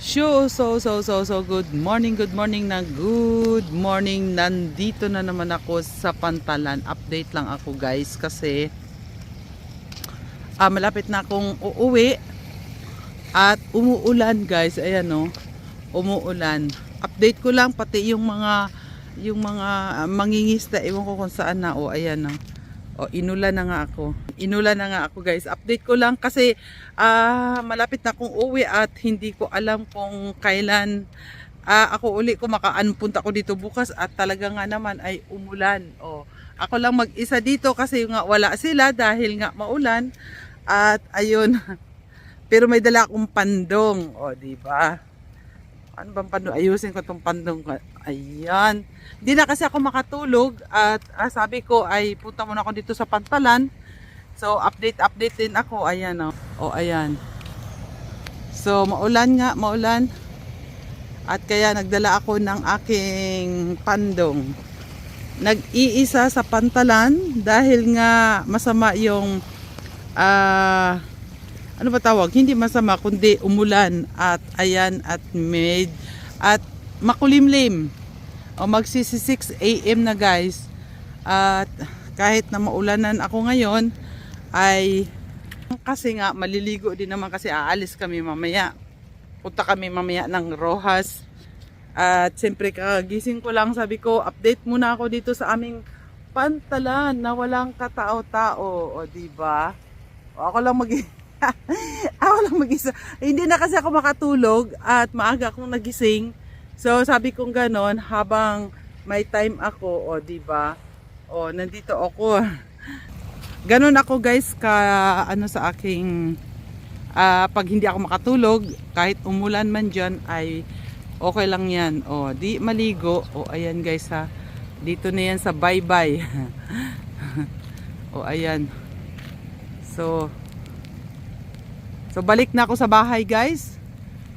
So, so, so, so, so, good morning, good morning na good morning. Nandito na naman ako sa Pantalan. Update lang ako guys kasi ah, malapit na akong uuwi at umuulan guys. Ayan o, umuulan. Update ko lang pati yung mga yung mga ah, mangingista. Ewan ko kung saan na. O, ayan o. O, inulan na nga ako. Inulan na nga ako guys. Update ko lang kasi ah malapit na akong uwi at hindi ko alam kung kailan ah, ako uli ko makaanpunta ko dito bukas at talaga nga naman ay umulan. O, ako lang mag-isa dito kasi nga wala sila dahil nga maulan. At ayun. Pero may dala akong pandong. O, di ba? Ano bang pandong? Ayusin ko tong pandong. ko. Ayan. Hindi na kasi ako makatulog at ah, sabi ko ay punta muna ako dito sa pantalan. So update update din ako. Ayan oh. Oh ayan. So maulan nga, maulan. At kaya nagdala ako ng aking pandong. Nag-iisa sa pantalan dahil nga masama yung ah ano ba tawag? Hindi masama kundi umulan at ayan at made at makulimlim. O magsisi 6 AM na guys. At kahit na maulanan ako ngayon ay kasi nga maliligo din naman kasi aalis kami mamaya. Punta kami mamaya ng Rojas. At siyempre kagising ko lang sabi ko update muna ako dito sa aming pantalan na walang katao-tao. O di ba? O ako lang mag ako lang mag-isa. Hindi na kasi ako makatulog at maaga akong nagising. So sabi kong ganon habang may time ako, o di ba? O nandito ako. Ganon ako guys ka ano sa aking ah, pag hindi ako makatulog, kahit umulan man diyan ay okay lang 'yan. O di maligo. O ayan guys ha. Dito na yan sa bye-bye. o ayan. So So balik na ako sa bahay guys.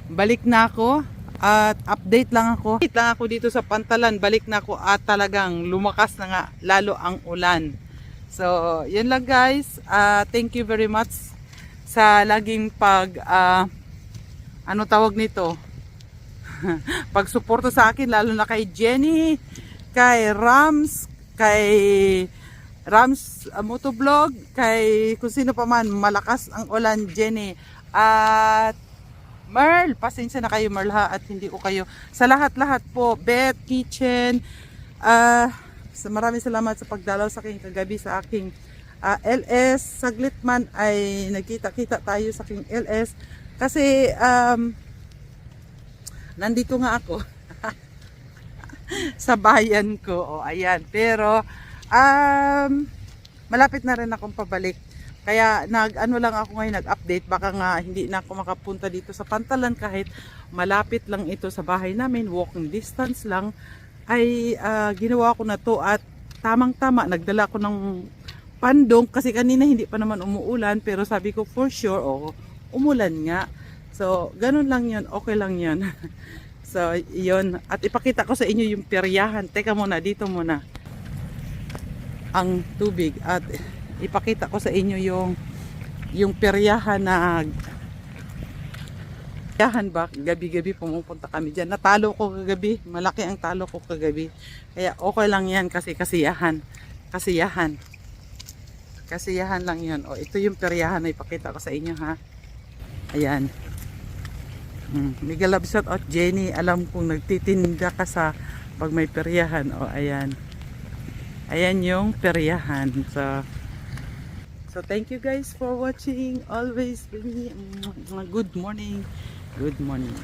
Balik na ako at update lang ako. Update lang ako dito sa Pantalan. Balik na ako at talagang lumakas na nga lalo ang ulan. So, yun lang guys. Ah, thank you very much sa laging pag ah, ano tawag nito? Pagsuporta sa akin lalo na kay Jenny, kay Rams, kay Rams uh, Motovlog, kay kung sino pa man, malakas ang ulan, Jenny. At Merl, pasensya na kayo Merl ha, at hindi ko kayo. Sa lahat-lahat po, Beth Kitchen, ah, sa maraming salamat sa pagdalaw sa aking kagabi sa aking ah, LS. Saglit man ay nagkita-kita tayo sa aking LS. Kasi, um, nandito nga ako. sa bayan ko. O, ayan. Pero, um, malapit na rin akong pabalik. Kaya nag ano lang ako ngayon nag-update baka nga hindi na ako makapunta dito sa Pantalan kahit malapit lang ito sa bahay namin, walking distance lang ay ah, ginawa ko na to at tamang-tama nagdala ko ng pandong kasi kanina hindi pa naman umuulan pero sabi ko for sure oh, umulan nga. So, ganun lang 'yon, okay lang 'yon. so, 'yon at ipakita ko sa inyo yung peryahan. Teka muna dito muna ang tubig at ipakita ko sa inyo yung yung peryahan na peryahan ba? Gabi-gabi pumupunta kami diyan natalo ko kagabi. Malaki ang talo ko kagabi. Kaya okay lang yan kasi kasiyahan. Kasiyahan. Kasiyahan lang yun. O ito yung peryahan na ipakita ko sa inyo ha? Ayan. Hmm. mega love shout out Jenny. Alam kong nagtitinda ka sa pag may peryahan. O ayan ayan yung peryahan so So thank you guys for watching. Always good morning. Good morning.